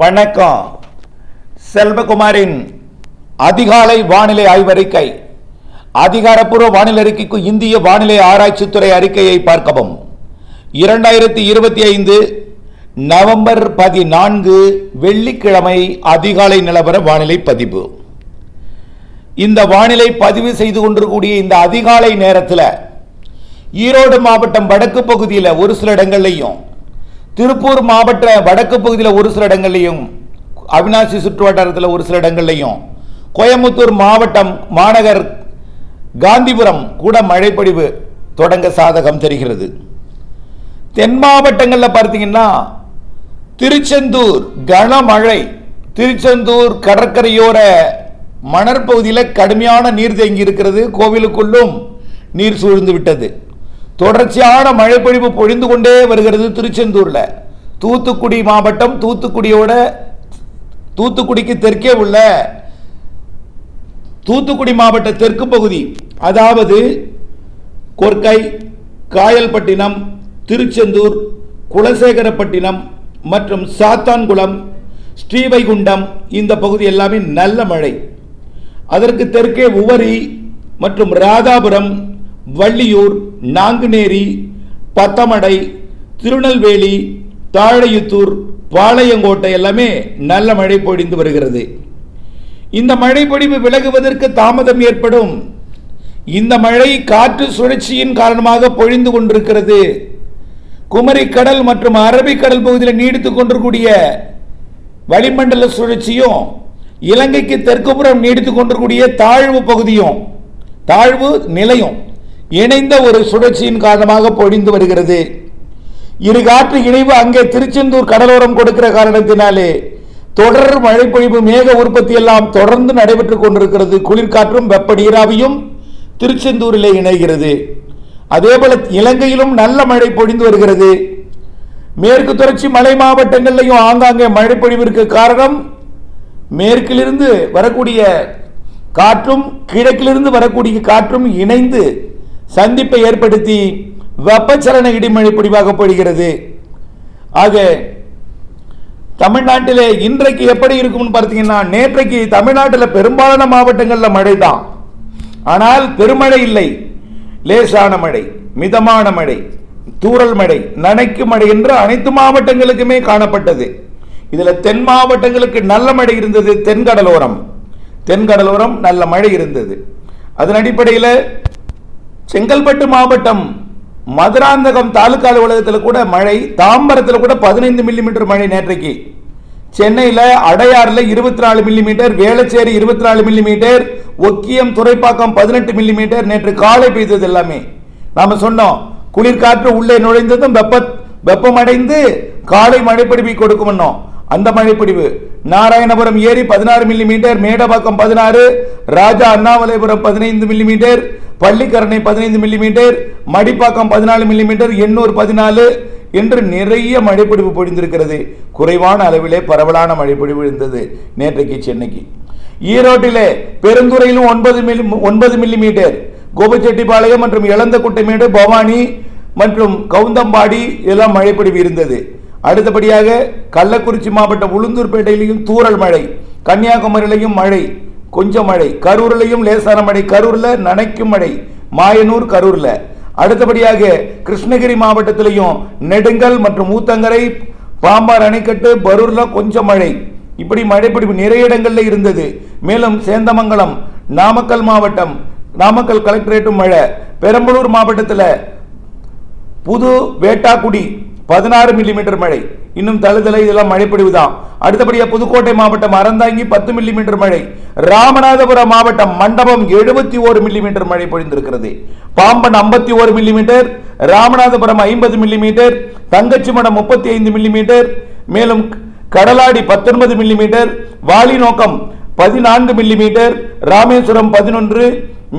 வணக்கம். செல்வகுமாரின் அதிகாலை வானிலை ஆய்வறிக்கை. அதிகாரப்பூர்வ வானிலை அறிக்கைக்கு இந்திய வானிலை ஆராய்ச்சித்துறை அறிக்கையை பார்க்கவும். இரண்டாயிரத்தி இருபத்தி ஐந்து நவம்பர் பதினான்கு வெள்ளிக்கிழமை அதிகாலை நிலவர வானிலை பதிவு. இந்த வானிலை பதிவு செய்து கொண்டிருக்கூடிய இந்த அதிகாலை நேரத்தில் ஈரோடு மாவட்டம் வடக்கு பகுதியில் ஒரு சில இடங்கள்லையும் திருப்பூர் மாவட்ட வடக்கு பகுதியில் ஒரு சில இடங்கள்லையும் அவினாசி சுற்று வட்டாரத்தில் ஒரு சில இடங்கள்லையும் கோயம்புத்தூர் மாவட்டம் மாநகர் காந்திபுரம் கூட மழைப்பொழிவு தொடங்க சாதகம் தெரிகிறது. தென் மாவட்டங்களில் பார்த்தீங்கன்னா திருச்செந்தூர் கனமழை திருச்செந்தூர் கடற்கரையோர மணற்பகுதியில் கடுமையான நீர் தேங்கி இருக்கிறது. கோவிலுக்குள்ளும் நீர் சூழ்ந்து விட்டது. தொடர்ச்சியான மழைப்பொழிவு பொழிந்து கொண்டே வருகிறது திருச்செந்தூரில். தூத்துக்குடி மாவட்டம் தூத்துக்குடியோட தூத்துக்குடிக்கு தெற்கே உள்ள தூத்துக்குடி மாவட்ட தெற்கு பகுதி அதாவது கொர்க்கை காயல்பட்டினம் திருச்செந்தூர் குலசேகரப்பட்டினம் மற்றும் சாத்தான்குளம் ஸ்ரீவைகுண்டம் இந்த பகுதி எல்லாமே நல்ல மழை. அதற்கு தெற்கே உவரி மற்றும் ராதாபுரம் வள்ளியூர் நாங்குநேரி பத்தமடை திருநெல்வேலி தாழையுத்தூர் பாளையங்கோட்டை எல்லாமே நல்ல மழை பொழிந்து வருகிறது. இந்த மழை பொழிவு விலகுவதற்கு தாமதம் ஏற்படும். இந்த மழை காற்று சுழற்சியின் காரணமாக பொழிந்து கொண்டிருக்கிறது. குமரி கடல் மற்றும் அரபிக்கடல் பகுதியில் நீடித்துக் கொண்டிருக்கூடிய வளிமண்டல சுழற்சியும் இலங்கைக்கு தெற்குப்புறம் நீடித்துக் கொண்டிருக்கூடிய தாழ்வு பகுதியும் தாழ்வு நிலையும் இணைந்த ஒரு சுழற்சியின் காரணமாக பொழிந்து வருகிறது. இரு காற்று இணைவு அங்கே திருச்செந்தூர் கடலோரம் கொடுக்கிற காரணத்தினாலே தொடர் மழைப்பொழிவு மேக உற்பத்தி எல்லாம் தொடர்ந்து நடைபெற்றுக் கொண்டிருக்கிறது. குளிர்காற்றும் வெப்ப நீராவியும் திருச்செந்தூரிலே இணைகிறது. அதேபோல இலங்கையிலும் நல்ல மழை பொழிந்து வருகிறது. மேற்கு தொடர்ச்சி மலை மாவட்டங்களிலையும் ஆங்காங்கே மழை பொழிவிற்கு காரணம் மேற்கிலிருந்து வரக்கூடிய காற்றும் கிழக்கிலிருந்து வரக்கூடிய காற்றும் இணைந்து சந்திப்பை ஏற்படுத்தி வெப்பச்சலன இடிமழை பொழிவாக போடுகிறது. ஆக தமிழ்நாட்டிலே இன்றைக்கு எப்படி இருக்கும்னு பார்த்தீங்கன்னா நேற்றைக்கு தமிழ்நாட்டில் பெரும்பாலான மாவட்டங்களில் மழை தான் ஆனால் பெருமழை இல்லை. லேசான மழை மிதமான மழை தூரல் மழை நனைக்கு மழை என்று அனைத்து மாவட்டங்களுக்குமே காணப்பட்டது. இதில் தென் மாவட்டங்களுக்கு நல்ல மழை இருந்தது தென்கடலோரம். தென்கடலோரம் நல்ல மழை இருந்தது. அதன் அடிப்படையில் செங்கல்பட்டு மாவட்டம் மதுராந்தகம் தாலுகா அலுவலகத்தில் கூட மழை தாம்பரத்தில் கூட பதினைந்து மில்லிமீட்டர் மழை நேற்றைக்கு. சென்னையில் அடையாறில் இருபத்தி நாலு மில்லிமீட்டர் வேளச்சேரி இருபத்தி நாலு மில்லிமீட்டர் ஒக்கியம் துறைப்பாக்கம் பதினெட்டு மில்லிமீட்டர் நேற்று காலை பெய்தது எல்லாமே. நாம் சொன்னோம் குளிர்காற்று உள்ளே நுழைந்ததும் வெப்ப வெப்பமடைந்து காலை மழைப்பிடிப்பை கொடுக்கும்னோம் அந்த மழைப்பிடிவு நாராயணபுரம் ஏரி பதினாறு மில்லிமீட்டர் மேடபாக்கம் பதினாறு ராஜா அண்ணாமலைபுரம் பதினைந்து மில்லிமீட்டர் பள்ளிக்கரணை பதினைந்து மில்லிமீட்டர் மடிப்பாக்கம் பதினாலு மில்லிமீட்டர் எண்ணூர் பதினாலு என்று நிறைய மழைப்பொழிவு பொழிந்திருக்கிறது. குறைவான அளவிலே பரவலான மழைப்பொழிவு இருந்தது நேற்றைக்கு சென்னைக்கு. ஈரோட்டிலே பெருந்துறையிலும் ஒன்பது மில்லி ஒன்பது மில்லிமீட்டர் கோபச்செட்டிப்பாளையம் மற்றும் இளந்தக்குட்டைமேடு பவானி மற்றும் கவுந்தம்பாடி இதெல்லாம் மழைப்பொழிவு இருந்தது. அடுத்தபடியாக கள்ளக்குறிச்சி மாவட்டம் உளுந்தூர்பேட்டையிலையும் தூரல் மழை கன்னியாகுமரியிலையும் மழை கொஞ்சம் மழை. கரூர்லையும் லேசான மழை. கரூர்ல நனைக்கும் மழை. மாயனூர் கரூர்ல. அடுத்தபடியாக கிருஷ்ணகிரி மாவட்டத்திலையும் நெடுங்கல் மற்றும் ஊத்தங்கரை பாம்பார் அணைக்கட்டு பரூர்ல கொஞ்சம் மழை. இப்படி மழைப்பிடிப்பு நிறைய இடங்களில் இருந்தது. மேலும் சேந்தமங்கலம் நாமக்கல் மாவட்டம் நாமக்கல் கலெக்டரேட்டும் மழை. பெரம்பலூர் மாவட்டத்தில் புது வேட்டாக்குடி பதினாறு மில்லிமீட்டர் மழை. இன்னும் தழுதலை இதெல்லாம் மழைப்பொழிவு தான் அடுத்தபடியாக புதுக்கோட்டை மாவட்டம் அறந்தாங்கி பத்து மில்லிமீட்டர் மழை. ராமநாதபுரம் மாவட்டம் மண்டபம் எழுபத்தி ஓரு மில்லிமீட்டர் மழை பொழிந்திருக்கிறது. பாம்பன் ஐம்பத்தி ஓரு மில்லிமீட்டர் ராமநாதபுரம் ஐம்பது மில்லிமீட்டர் தங்கச்சிமடம் முப்பத்தி ஐந்து மில்லிமீட்டர் மேலும் கடலாடி பத்தொன்பது மில்லிமீட்டர் வாலிநோக்கம் பதினான்கு மில்லிமீட்டர் ராமேஸ்வரம் பதினொன்று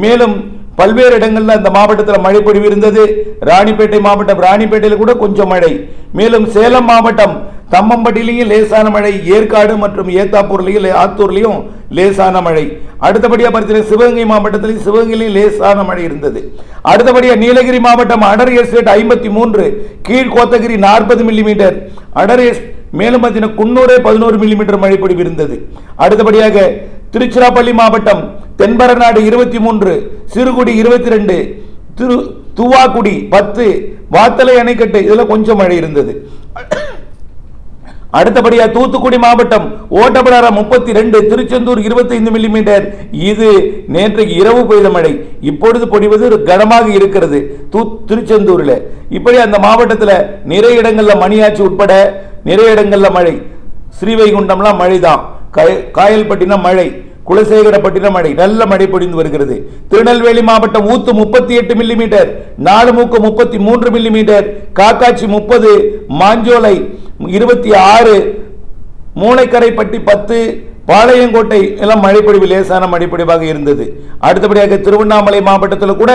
மேலும் பல்வேறு இடங்களில் அந்த மாவட்டத்தில் மழை பொழிவு இருந்தது. ராணிப்பேட்டை மாவட்டம் ராணிப்பேட்டையில் கூட கொஞ்சம் மழை. மேலும் சேலம் மாவட்டம் தம்மம்பட்டிலையும் லேசான மழை. ஏற்காடு மற்றும் ஏத்தாப்பூர்லையும் லே- ஆத்தூர்லையும் லேசான மழை. அடுத்தபடியாக பார்த்தீங்கன்னா சிவகங்கை மாவட்டத்திலையும் சிவகங்கையிலையும் லேசான மழை இருந்தது. அடுத்தபடியாக நீலகிரி மாவட்டம் அடர் எஸ்டேட் ஐம்பத்தி மூன்று கீழ்கோத்தகிரி நாற்பது மில்லிமீட்டர். அடர் எஸ் மேலும் பார்த்தீங்கன்னா குன்னூரே பதினோரு மில்லிமீட்டர் மழை பொழிவு இருந்தது. அடுத்தபடியாக திருச்சிராப்பள்ளி மாவட்டம் தென்பரநாடு இருபத்தி மூன்று சிறுகுடி இருபத்தி ரெண்டு திரு துவாக்குடி பத்து வாத்தலை அணைக்கட்டு இதில் கொஞ்சம் மழை இருந்தது. அடுத்தபடியாக தூத்துக்குடி மாவட்டம் ஓட்டப்படாரம் முப்பத்தி ரெண்டு திருச்செந்தூர் 25 மில்லிமீட்டர். இது நேற்றைக்கு இரவு பெய்த மழை. இப்பொழுது பொழிவது கனமாக இருக்கிறது தூ திருச்செந்தூரில். இப்படி அந்த மாவட்டத்தில் நிறைய இடங்களில் மணியாச்சி உட்பட நிறைய இடங்களில் மழை. ஸ்ரீவைகுண்டம்லாம் மழை தான் காயல்பட்டினம் மழை குலசேகரப்பட்டினம் மழை நல்ல மழை பொழிந்து வருகிறது. திருநெல்வேலி மாவட்டம் ஊத்து முப்பத்தி எட்டு மில்லிமீட்டர் நாலுமூக்கு முப்பத்தி மூன்று மில்லிமீட்டர் காக்காட்சி முப்பது மாஞ்சோலை இருபத்தி ஆறு மூளைக்கரைப்பட்டி பத்து பாளையங்கோட்டை எல்லாம் மழைப்பொழிவு லேசான மழைப்பொழிவாக இருந்தது. அடுத்தபடியாக திருவண்ணாமலை மாவட்டத்தில் கூட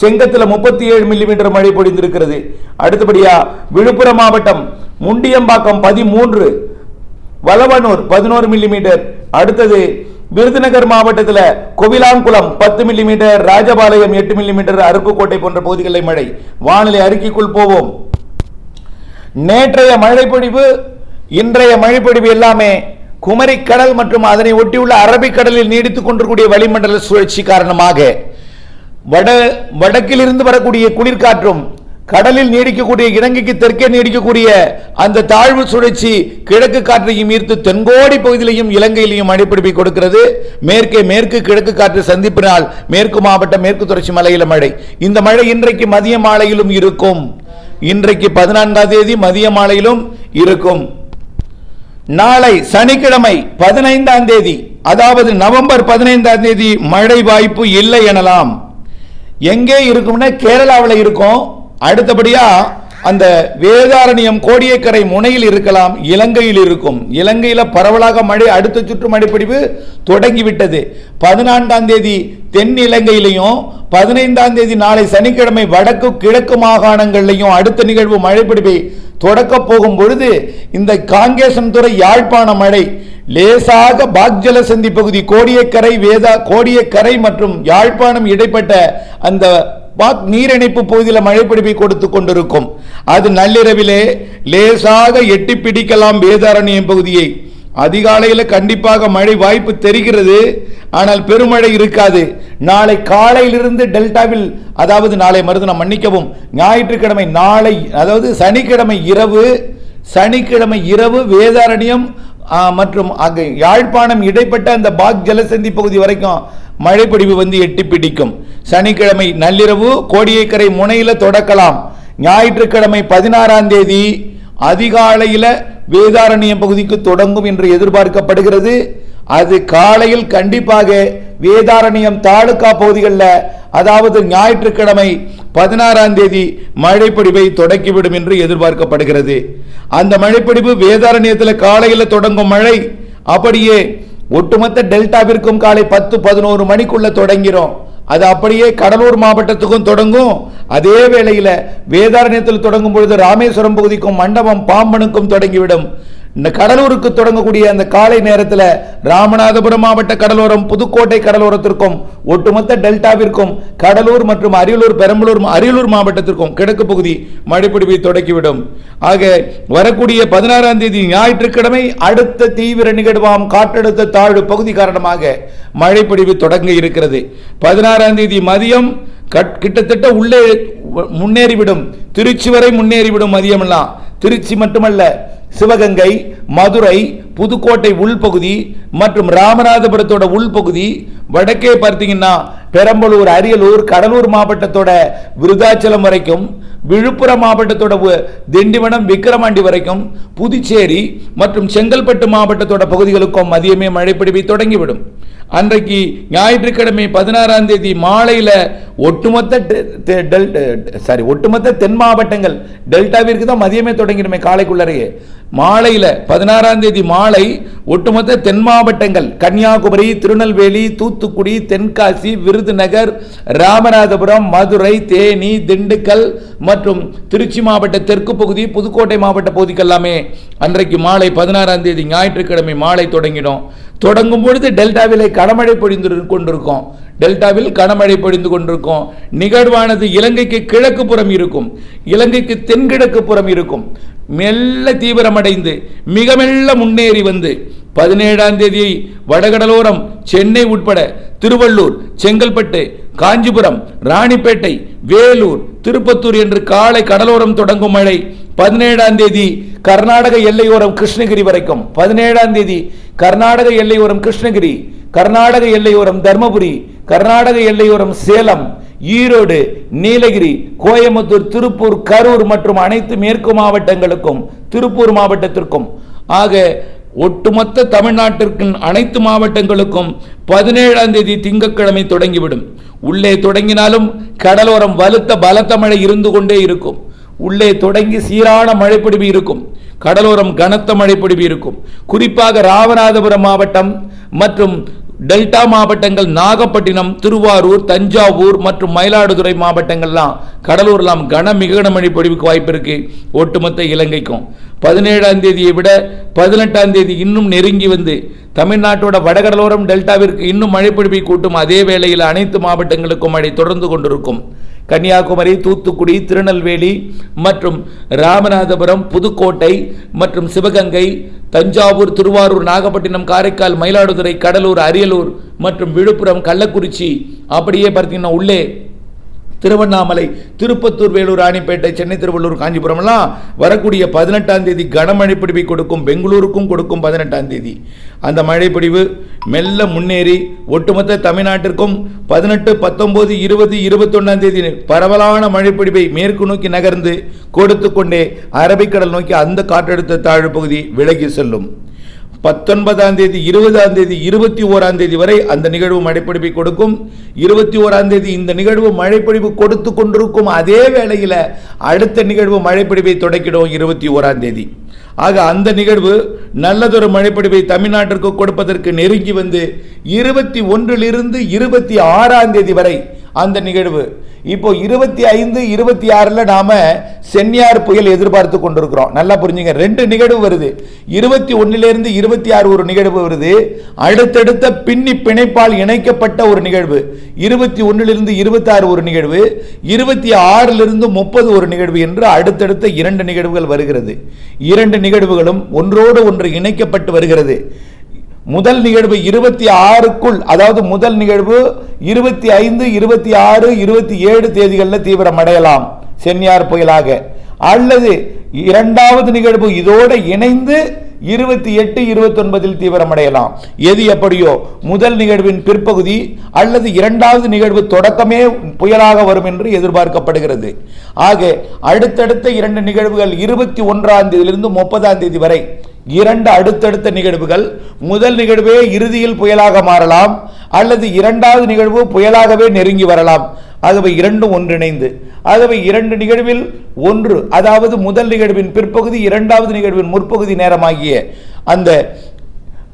செங்கத்தில் முப்பத்தி ஏழு மில்லிமீட்டர் மழை பொழிந்திருக்கிறது. அடுத்தபடியாக விழுப்புரம் மாவட்டம் முண்டியம்பாக்கம் பதிமூன்று வலவனூர் பதினோரு மில்லிமீட்டர் அடுத்தது விருதுநகர் மாவட்டத்தில் கோவிலாங்குளம் பத்து மில்லிமீட்டர் ராஜபாளையம் எட்டு மில்லிமீட்டர் அருப்புக்கோட்டை போன்ற பகுதிகளில் மழை. வானிலை அறிக்கைக்குள் போவோம். நேற்றைய மழைப்பொழிவு இன்றைய மழைப்பொழிவு எல்லாமே குமரிக்கடல் மற்றும் அதனை ஒட்டியுள்ள அரபிக்கடலில் நீடித்துக் கொண்டிருக்கூடிய வளிமண்டல சுழற்சி காரணமாக வட வடக்கிலிருந்து வரக்கூடிய குளிர்காற்றும் கடலில் நீடிக்கக்கூடிய இலங்கைக்கு தெற்கே நீடிக்கக்கூடிய அந்த தாழ்வு சுழற்சி கிழக்கு காற்றையும் ஈர்த்து தென்கோடி பகுதியிலையும் இலங்கையிலையும் மழைப்பிடிப்பை கொடுக்கிறது. மேற்கே மேற்கு கிழக்கு காற்று சந்திப்பினால் மேற்கு மாவட்டம் மேற்கு தொடர்ச்சி மலையில மழை. இந்த மழை இன்றைக்கு மதிய மாலையிலும் இருக்கும். இன்றைக்கு பதினான்காம் தேதி மதிய மாலையிலும் இருக்கும். நாளை சனிக்கிழமை பதினைந்தாம் தேதி அதாவது நவம்பர் பதினைந்தாம் தேதி மழை வாய்ப்பு இல்லை எனலாம். எங்கே இருக்கும்னா கேரளாவில் இருக்கும். அடுத்தபடியா அந்த வேதாரண்யம் கோடியக்கரை முனையில் இருக்கலாம் இலங்கையில் இருக்கும். இலங்கையில் பரவலாக மழை அடுத்த சுற்று மழைப்பிடிவு தொடங்கிவிட்டது. பதினான்காம் தேதி தென் இலங்கையிலையும் பதினைந்தாம் தேதி நாளை சனிக்கிழமை வடக்கு கிழக்கு மாகாணங்கள்லையும் அடுத்த நிகழ்வு மழைப்பிடிவை தொடக்க போகும் பொழுது இந்த காங்கேசன்துறை யாழ்ப்பாண மழை லேசாக பாக்ஜல சந்தி பகுதி கோடியக்கரை வேதா கோடியக்கரை மற்றும் யாழ்ப்பாணம் இடைப்பட்ட அந்த பாத் நீரிணைப்பு பகுதியில் மழைப்பிடிப்பை கொடுத்து கொண்டிருக்கும். அது நள்ளிரவிலே லேசாக எட்டி பிடிக்கலாம் வேதாரண்யம் பகுதியை. அதிகாலையில் கண்டிப்பாக மழை வாய்ப்பு தெரிகிறது. ஆனால் பெருமழை இருக்காது. நாளை காலையிலிருந்து டெல்டாவில் அதாவது நாளை மருதனம் மன்னிக்கவும் ஞாயிற்றுக்கிழமை நாளை அதாவது சனிக்கிழமை இரவு சனிக்கிழமை இரவு வேதாரண்யம் மற்றும் அங்கே யாழ்ப்பாணம் இடைப்பட்ட அந்த பாக் ஜலசந்தி பகுதி வரைக்கும் மழைப்பொடிவு வந்து எட்டி பிடிக்கும். சனிக்கிழமை நள்ளிரவு கோடியக்கரை முனையில் தொடக்கலாம். ஞாயிற்றுக்கிழமை பதினாறாம் தேதி அதிகாலையில் வேதாரண்யம் பகுதிக்கு தொடங்கும் என்று எதிர்பார்க்கப்படுகிறது. அது காலையில் கண்டிப்பாக வேதாரண்யம் தாலுகா பகுதிகளில் அதாவது ஞாயிற்றுக்கிழமை பதினாறாம் தேதி மழைப்பொடிவை தொடக்கிவிடும் என்று எதிர்பார்க்கப்படுகிறது. அந்த மழைப்பொடிவு வேதாரண்யத்தில் காலையில் தொடங்கும் மழை. அப்படியே ஒட்டுமொத்த டெல்டாவிற்கும் காலை பத்து பதினோரு மணிக்குள்ள தொடங்கிறோம். அது அப்படியே கடலூர் மாவட்டத்துக்கும் தொடங்கும். அதே வேளையில் வேதாரண்யத்தில் தொடங்கும் பொழுது ராமேஸ்வரம் பகுதிக்கும் மண்டபம் பாம்பனுக்கும் தொடங்கிவிடும். இந்த கடலூருக்கு தொடங்கக்கூடிய அந்த காலை நேரத்தில் ராமநாதபுரம் மாவட்ட கடலோரம் புதுக்கோட்டை கடலோரத்திற்கும் ஒட்டுமொத்த டெல்டாவிற்கும் கடலூர் மற்றும் அரியலூர் பெரம்பலூர் அரியலூர் மாவட்டத்திற்கும் கிழக்கு பகுதி மழைப்பிடிவை தொடக்கிவிடும். ஆக வரக்கூடிய பதினாறாம் தேதி ஞாயிற்றுக்கிழமை அடுத்த தீவிர நிகழ்வாம் காற்றழுத்த தாழ்வு பகுதி காரணமாக மழைப்பிடிவு தொடங்க இருக்கிறது. பதினாறாம் தேதி மதியம் கட்- கிட்டத்தட்ட உள்ளே முன்னேறிவிடும். திருச்சி வரை முன்னேறிவிடும் மதியமெல்லாம். திருச்சி மட்டுமல்ல சிவகங்கை மதுரை புதுக்கோட்டை உள்பகுதி மற்றும் ராமநாதபுரத்தோட உள்பகுதி வடக்கே பார்த்தீங்கன்னா பெரம்பலூர் அரியலூர் கடலூர் மாவட்டத்தோட விருதாச்சலம் வரைக்கும் விழுப்புரம் மாவட்டத்தோட திண்டிவனம் விக்கிரமாண்டி வரைக்கும் புதுச்சேரி மற்றும் செங்கல்பட்டு மாவட்டத்தோட பகுதிகளுக்கும் மதியமே மழைப்பிடிவை தொடங்கிவிடும். அன்றைக்கு ஞாயிற்றுக்கிழமை பதினாறாம் தேதி மாலையில் ஒட்டுமொத்த டெ- டெல் சாரி ஒட்டுமொத்த தென் மாவட்டங்கள் டெல்டாவிற்கு தான் மதியமே தொடங்கிடுமே காலைக்குள்ளரையே. மாலையில் பதினாறாம் தேதி மாலை ஒட்டுமொத்த தென் மாவட்டங்கள் கன்னியாகுமரி திருநெல்வேலி தூத்துக்குடி தென்காசி விருதுநகர் ராமநாதபுரம் மதுரை தேனி திண்டுக்கல் மற்றும் திருச்சி மாவட்ட தெற்கு பகுதி புதுக்கோட்டை மாவட்ட பகுதிக்கு எல்லாமே அன்றைக்கு மாலை பதினாறாம் தேதி ஞாயிற்றுக்கிழமை மாலை தொடங்கிடும். தொடங்கும் பொழுது டெல்டாவிலே கனமழை பொழிந்து கொண்டிருக்கும். டெல்டாவில் கனமழை பொழிந்து கொண்டிருக்கும். நிகழ்வானது இலங்கைக்கு கிழக்கு புறம் இருக்கும். இலங்கைக்கு தென்கிழக்கு புறம் இருக்கும். மெல்ல தீவிரமடைந்து மிக மெல்ல முன்னேறி வந்து பதினேழாம் தேதியை வடகடலோரம் சென்னை உட்பட திருவள்ளூர் செங்கல்பட்டு காஞ்சிபுரம் ராணிப்பேட்டை வேலூர் திருப்பத்தூர் என்று காலை கடலோரம் தொடங்கும் மழை பதினேழாம் தேதி கர்நாடக எல்லையோரம் கிருஷ்ணகிரி வரைக்கும். பதினேழாம் தேதி கர்நாடக எல்லையோரம் கிருஷ்ணகிரி கர்நாடக எல்லையோரம் தர்மபுரி கர்நாடக எல்லையோரம் சேலம் ஈரோடு நீலகிரி கோயம்புத்தூர் திருப்பூர் கரூர் மற்றும் அனைத்து மேற்கு மாவட்டங்களுக்கும் திருப்பூர் மாவட்டத்திற்கும். ஆக ஒட்டுமொத்த தமிழ்நாட்டிற்கு அனைத்து மாவட்டங்களுக்கும் பதினேழாம் தேதி திங்கட்கிழமை தொடங்கிவிடும். உள்ளே தொடங்கினாலும் கடலோரம் வலுத்த பலத்த மழை இருந்து கொண்டே இருக்கும். உள்ளே தொடங்கி சீரான மழைப்பிடிவு இருக்கும். கடலோரம் கனத்த மழைப்பிடிவு இருக்கும். குறிப்பாக ராமநாதபுரம் மாவட்டம் மற்றும் டெல்டா மாவட்டங்கள் நாகப்பட்டினம் திருவாரூர் தஞ்சாவூர் மற்றும் மயிலாடுதுறை மாவட்டங்கள்லாம் கடலூர்லாம் கன மிக கனமழை பொழிவுக்கு வாய்ப்பு இருக்கு. ஒட்டுமொத்த இலங்கைக்கும். பதினேழாம் தேதியை விட பதினெட்டாம் தேதி இன்னும் நெருங்கி வந்து தமிழ்நாட்டோட வடகடலோரம் டெல்டாவிற்கு இன்னும் மழை பொழிவை கூட்டும் அதே வேளையில் அனைத்து மாவட்டங்களுக்கும் மழை தொடர்ந்து கொண்டிருக்கும். கன்னியாகுமரி தூத்துக்குடி திருநெல்வேலி மற்றும் ராமநாதபுரம் புதுக்கோட்டை மற்றும் சிவகங்கை தஞ்சாவூர் திருவாரூர் நாகப்பட்டினம் காரைக்கால் மயிலாடுதுறை கடலூர் அரியலூர் மற்றும் விழுப்புரம் கள்ளக்குறிச்சி அப்படியே பார்த்தீங்கன்னா உள்ளே திருவண்ணாமலை திருப்பத்தூர் வேலூர் ராணிப்பேட்டை சென்னை திருவள்ளூர் காஞ்சிபுரம்லாம் வரக்கூடிய பதினெட்டாம் தேதி கனமழை பிடிவை கொடுக்கும் பெங்களூருக்கும் கொடுக்கும் பதினெட்டாம் தேதி. அந்த மழைப்பிடிவு மெல்ல முன்னேறி ஒட்டுமொத்த தமிழ்நாட்டிற்கும் பதினெட்டு பத்தொன்பது இருபது இருபத்தொன்னாம் தேதி பரவலான மழைப்பிடிவை மேற்கு நோக்கி நகர்ந்து கொடுத்து கொண்டே அரபிக்கடல் நோக்கி அந்த காற்றழுத்த தாழ்வு பகுதி விலகி செல்லும். பத்தொன்பதாம் தேதி இருபதாம் தேதி இருபத்தி ஓராம் தேதி வரை அந்த நிகழ்வு மழைப்பிடிப்பை கொடுக்கும். இருபத்தி ஓராம் தேதி இந்த நிகழ்வு மழைப்பிடிப்பு கொடுத்து கொண்டிருக்கும். அதே வேளையில் அடுத்த நிகழ்வு மழைப்பிடிப்பை தொடக்கிடும் இருபத்தி ஓராம் தேதி. ஆக அந்த நிகழ்வு நல்லதொரு மழைப்பிடிப்பை தமிழ்நாட்டிற்கு கொடுப்பதற்கு நெருங்கி வந்து இருபத்தி ஒன்றிலிருந்து இருபத்தி ஆறாம் தேதி வரை அந்த நிகழ்வு. இப்போ இருபத்தி ஐந்து இருபத்தி ஆறில் நாம சென்னியார் புயல் எதிர்பார்த்து கொண்டிருக்கிறோம். நல்லா புரிஞ்சுங்க. ரெண்டு நிகழ்வு வருது. இருபத்தி ஒன்னிலிருந்து இருபத்தி ஆறு ஒரு நிகழ்வு வருது. அடுத்தடுத்த பின்னி பிணைப்பால் இணைக்கப்பட்ட ஒரு நிகழ்வு. இருபத்தி ஒன்னிலிருந்து இருபத்தி ஆறு ஒரு நிகழ்வு. இருபத்தி ஆறிலிருந்து முப்பது ஒரு நிகழ்வு என்று அடுத்தடுத்த இரண்டு நிகழ்வுகள் வருகிறது. இரண்டு நிகழ்வுகளும் ஒன்றோடு ஒன்று இணைக்கப்பட்டு வருகிறது. முதல் நிகழ்வு இருபத்தி ஆறுக்குள் அதாவது முதல் நிகழ்வு இருபத்தி ஐந்து இருபத்தி ஆறு இருபத்தி ஏழு தேதிகளில் தீவிரமடையலாம் சென்னியார் புயலாக. அல்லது இரண்டாவது நிகழ்வு இதோடு இணைந்து இருபத்தி எட்டு இருபத்தி ஒன்பதில் தீவிரமடையலாம் எது எப்படியோ முதல் நிகழ்வின் பிற்பகுதி அல்லது இரண்டாவது நிகழ்வு தொடக்கமே புயலாக வரும் என்று எதிர்பார்க்கப்படுகிறது. ஆக அடுத்தடுத்த இரண்டு நிகழ்வுகள் இருபத்தி ஒன்றாம் தேதியிலிருந்து முப்பதாம் தேதி வரை இரண்டு அடுத்தடுத்த நிகழ்வுகள். முதல் நிகழ்வே இறுதியில் புயலாக மாறலாம். அல்லது இரண்டாவது நிகழ்வு புயலாகவே நெருங்கி வரலாம். ஆகவே இரண்டும் ஒன்றிணைந்து. ஆகவே இரண்டு நிகழ்வில் ஒன்று அதாவது முதல் நிகழ்வின் பிற்பகுதி இரண்டாவது நிகழ்வின் முற்பகுதி நேரமாகிய அந்த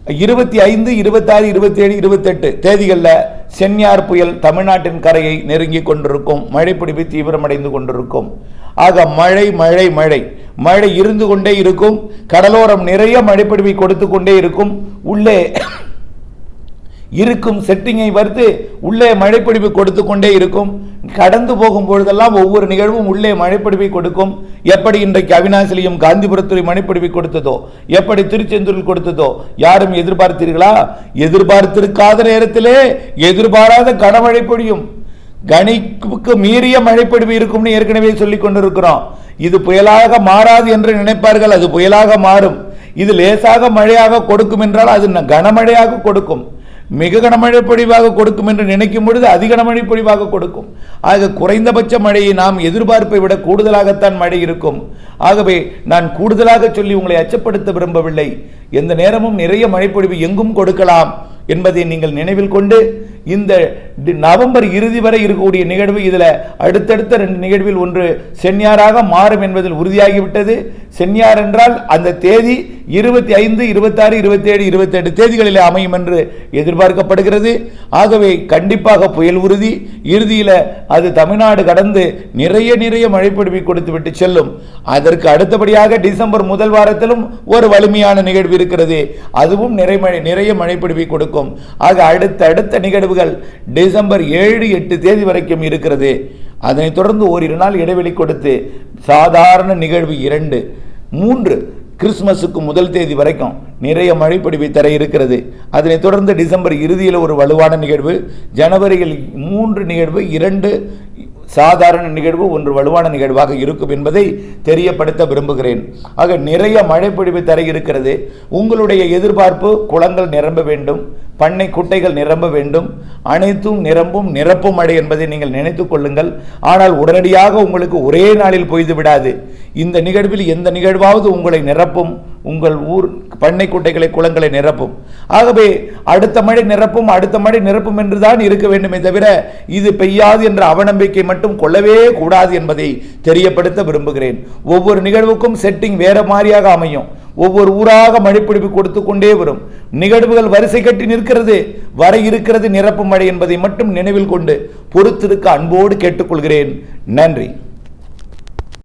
இருபத்தி ஐந்து இருபத்தாறு இருபத்தி ஏழு இருபத்தெட்டு தேதிகளில் சென்யார் புயல் தமிழ்நாட்டின் கரையை நெருங்கி கொண்டிருக்கும். மழைப்பிடிப்பு தீவிரமடைந்து கொண்டிருக்கும். ஆக மழை மழை மழை. மழை இருந்து கொண்டே இருக்கும். கடலோரம் நிறைய மழைப்பிடிவை கொடுத்து கொண்டே இருக்கும். உள்ளே இருக்கும் செட்டிங்கை வறுத்து உள்ளே மழைப்பிடிப்பு கொடுத்து கொண்டே இருக்கும். கடந்து போகும் பொழுதெல்லாம் ஒவ்வொரு நிகழ்வும் உள்ளே மழைப்பிடிப்பை கொடுக்கும். எப்படி இன்றைக்கு அவினாசிலையும் காந்திபுரத்துறை மழைப்பிடிப்பை கொடுத்ததோ? எப்படி திருச்செந்தூரில் கொடுத்ததோ? யாரும் எதிர்பார்த்தீர்களா? எதிர்பார்த்திருக்காத நேரத்திலே எதிர்பாராத கனமழை பொழியும். கணிப்புக்கு மீறிய மழைப்பிடிப்பு இருக்கும்னு ஏற்கனவே சொல்லிக் கொண்டிருக்கிறோம். இது புயலாக மாறாது என்று நினைப்பார்கள் அது புயலாக மாறும். இது லேசாக மழையாக கொடுக்கும் என்றால் அது கனமழையாக கொடுக்கும். மிக கனமழை பொழிவாக கொடுக்கும் என்று நினைக்கும் பொழுது அதிக கனமழை பொழிவாக கொடுக்கும். ஆக குறைந்தபட்ச மழையை நாம் எதிர்பார்ப்பை விட கூடுதலாகத்தான் மழை இருக்கும். ஆகவே நான் கூடுதலாக சொல்லி உங்களை அச்சப்படுத்த விரும்பவில்லை. எந்த நேரமும் நிறைய மழைப்பொழிவு எங்கும் கொடுக்கலாம். என்பதை நீங்கள் நினைவில் கொண்டு இந்த நவம்பர் இறுதி வரை இருக்கக்கூடிய நிகழ்வு இதில் அடுத்தடுத்த ரெண்டு நிகழ்வில் ஒன்று சென்னியாராக மாறும் என்பதில் உறுதியாகிவிட்டது. சென்னியார் என்றால் அந்த தேதி இருபத்தி ஐந்து இருபத்தாறு இருபத்தேழு இருபத்தெட்டு தேதிகளில் அமையும் என்று எதிர்பார்க்கப்படுகிறது. ஆகவே கண்டிப்பாக புயல் உறுதி. இறுதியில் அது தமிழ்நாடு கடந்து நிறைய நிறைய மழைப்பிடிப்பை கொடுத்து விட்டு செல்லும். அதற்கு அடுத்தபடியாக டிசம்பர் முதல் வாரத்திலும் ஒரு வலிமையான நிகழ்வு இருக்கிறது. அதுவும் நிறை மழை நிறைய மழைப்பிடிப்பை கொடுக்கும். ஆக அடுத்த அடுத்த நிகழ்வுகள் டிசம்பர் ஏழு எட்டு தேதி வரைக்கும் இருக்கிறது. அதனைத் தொடர்ந்து ஓரிரு நாள் இடைவெளி கொடுத்து சாதாரண நிகழ்வு இரண்டு. மூன்று கிறிஸ்மஸுக்கு முதல் தேதி வரைக்கும் நிறைய மழைப்பொழிவை தர இருக்கிறது. அதனைத் தொடர்ந்து டிசம்பர் இறுதியில் ஒரு வலுவான நிகழ்வு ஜனவரியில் மூன்று நிகழ்வு இரண்டு சாதாரண நிகழ்வு ஒன்று வலுவான நிகழ்வாக இருக்கும் என்பதை தெரியப்படுத்த விரும்புகிறேன். ஆக நிறைய மழைப்பொழிவு தர இருக்கிறது. உங்களுடைய எதிர்பார்ப்பு குளங்கள் நிரம்ப வேண்டும் பண்ணை குட்டைகள் நிரம்ப வேண்டும் அனைத்தும் நிரம்பும் நிரப்பும் மழை என்பதை நீங்கள் நினைத்துக் கொள்ளுங்கள். ஆனால் உடனடியாக உங்களுக்கு ஒரே நாளில் பொய்து விடாது. இந்த நிகழ்வில் எந்த நிகழ்வாவது உங்களை நிரப்பும். உங்கள் ஊர் பண்ணை குட்டைகளை குளங்களை நிரப்பும். ஆகவே அடுத்த மழை நிரப்பும் அடுத்த மழை நிரப்பும் என்றுதான் இருக்க வேண்டுமே தவிர இது பெய்யாது என்ற அவநம்பிக்கை மட்டும் கொள்ளவே கூடாது என்பதை தெரியப்படுத்த விரும்புகிறேன். ஒவ்வொரு நிகழ்வுக்கும் செட்டிங் வேற மாதிரியாக அமையும். ஒவ்வொரு ஊராக மழைப்பிடிப்பு கொடுத்து கொண்டே வரும். நிகழ்வுகள் வரிசை கட்டி நிற்கிறது. வர இருக்கிறது நிரப்பு மழை என்பதை மட்டும் நினைவில் கொண்டு பொறுத்திருக்க அன்போடு கேட்டுக்கொள்கிறேன். நன்றி.